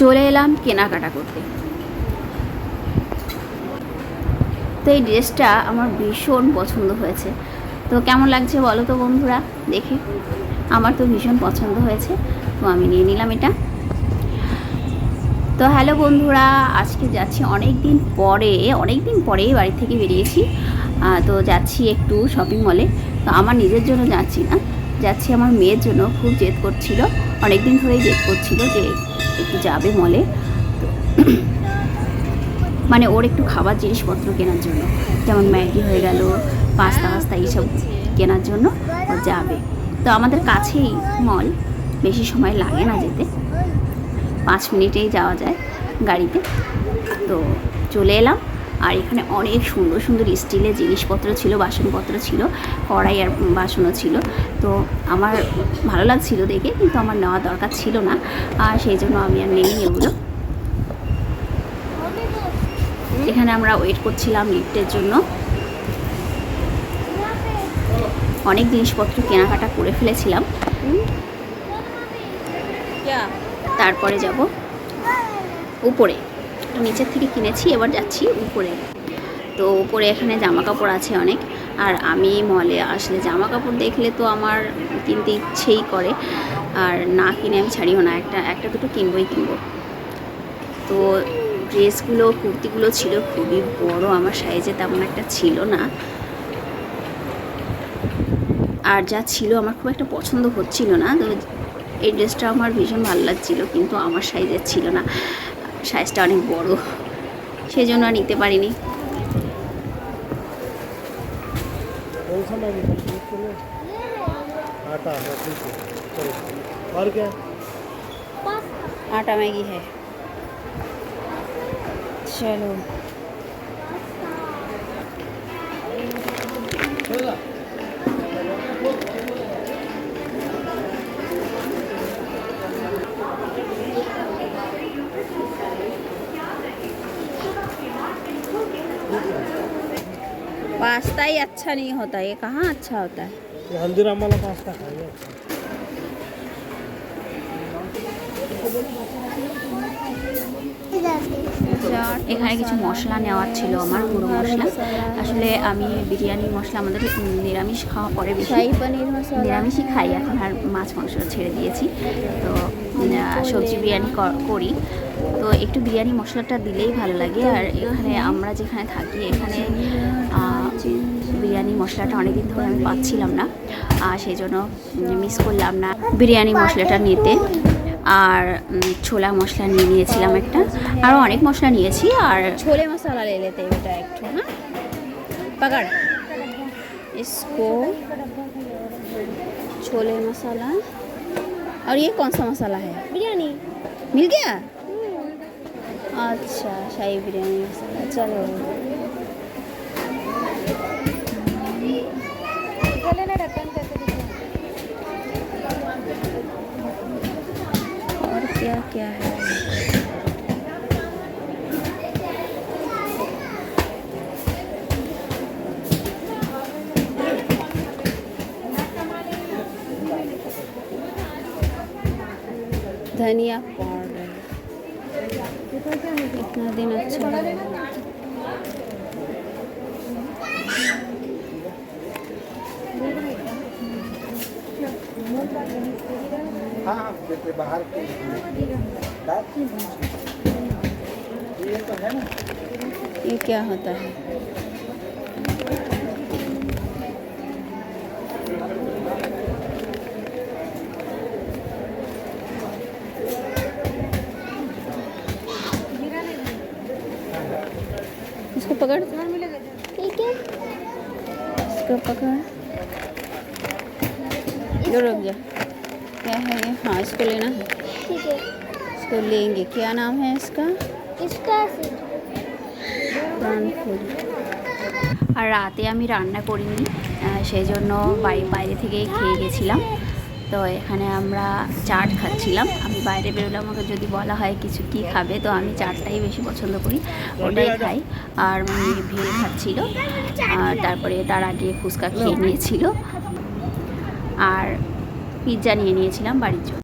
চলে এলাম কেনাকাটা করতে। তো এই ড্রেসটা আমার ভীষণ পছন্দ হয়েছে। তো কেমন লাগছে বলো তো বন্ধুরা, দেখে? আমার তো ভীষণ পছন্দ হয়েছে, তো আমি নিয়ে নিলাম এটা। তো হ্যালো বন্ধুরা, আজকে যাচ্ছি অনেক দিন পরে অনেক দিন পরেই বাড়ি থেকে বেরিয়েছি। তো যাচ্ছি একটু শপিং মলে তো আমার নিজের জন্য যাচ্ছি না যাচ্ছি, আমার মেয়ের জন্য খুব জেদ করছিল। অনেক দিন ধরেই জেদ করছিল যে একটু যাবে মলে। তো মানে ওর একটু খাবার জিনিসপত্র কেনার জন্য, যেমন ম্যাগি হয়ে গেল, পাস্তা পাস্তা এইসব কেনার জন্য ও যাবে। তো আমাদের কাছেই মল, বেশি সময় লাগে না যেতে। পাঁচ মিনিটেই যাওয়া যায় গাড়িতে। তো চলে এলাম। আর এখানে অনেক সুন্দর সুন্দর স্টিলের জিনিসপত্র ছিল বাসনপত্র ছিল কড়াই আর বাসনও ছিল। তো আমার ভালো লাগছিল দেখে কিন্তু আমার নেওয়া দরকার ছিল না। আর সেই জন্য আমি আর নেই এগুলো। এখানে আমরা ওয়েট করছিলাম লিফটের জন্য। অনেক জিনিসপত্র কেনাকাটা করে ফেলেছিলাম। তারপরে যাব উপরে। নিচের থেকে কিনেছি, এবার যাচ্ছি উপরে। তো উপরে এখানে জামা কাপড় আছে অনেক। আর আমি মলে আসলে জামা কাপড় দেখলে তো আমার কিনতে ইচ্ছেই করে। আর না কিনে আমি ছাড়িও না, একটা একটা দুটো কিনবই কিনবো। তো ড্রেসগুলো, কুর্তিগুলো ছিল খুবই বড়, আমার সাইজে তেমন একটা ছিল না। আর যা ছিল আমার খুব একটা পছন্দ হচ্ছিল না। তো এই ড্রেসটা আমার ভীষণ ভালো লাগছিল, কিন্তু আমার সাইজের ছিল না। সাইজটা অনেক বড় সেই জন্য আর নিতে পারিনি कौन सा मैगी कंप्लीट कर आटा हाँ ठीक है चलो और क्या आटा मैगी है चलो पास्ता ही अच्छा नहीं होता ये कहाँ अच्छा होता है ये हल्दीराम वाला पास्ता खाएंगे এখানে কিছু মশলা নেওয়ার ছিল আমার গুঁড়ো মশলা আসলে আমি বিরিয়ানি মশলা আমাদের উম, নিরামিষ খাওয়া পরে বেশি শাহী পনির মশলা নিরামিষই খাই এখন আর মাছ মাংস ছেড়ে দিয়েছি তো উম, আহ, সবজি বিরিয়ানি ক- করি তো একটু বিরিয়ানি মশলাটা দিলেই ভালো লাগে আর এখানে আমরা যেখানে থাকি এখানে আহ, বিরিয়ানি মশলাটা অনেকদিন ধরে আমি পাচ্ছিলাম না আর সেই জন্য মিস করলাম না বিরিয়ানি মশলাটা নিতে আর উম, ছোলা মশলা নিয়ে নিয়েছিলাম একটা আরও অনেক মশলা নিয়েছি আর छोले मसाला ले लेते हैं बेटा एक ठो ना पकड़ इसको छोले मसाला और ये कौन सा मसाला है बिरयानी मिल गया अच्छा शाही बिरयानी मसाला चलो। और क्या क्या है? धनिया इतना दिन अच्छा लगा। हाँ बाहर के ये तो है ना ये क्या होता है पकड़ ठीक है इसको पकड़ इधर रुक जा क्या है ये हाँ इसको लेना है ठीक है इसको लेंगे क्या नाम है इसका इसका प्राण फूल আর রাতে আমি রান্না করিনি আহ, সেই জন্য বাড়ি বাইরে থেকেই খেয়ে গেছিলাম তো এখানে আমরা চাট খাচ্ছিলাম। আমি বাইরে বেরোলে আমাকে যদি বলা হয় কিছু কি খাবে, তো আমি চাটটাই বেশি পছন্দ করি। ওটাই খাই। আর মানে ভেল খাচ্ছিল। আর তারপরে তার আগে ফুচকা খেয়ে নিয়েছিল। আর পিৎজা নিয়ে নিয়েছিলাম বাড়ির জন্য।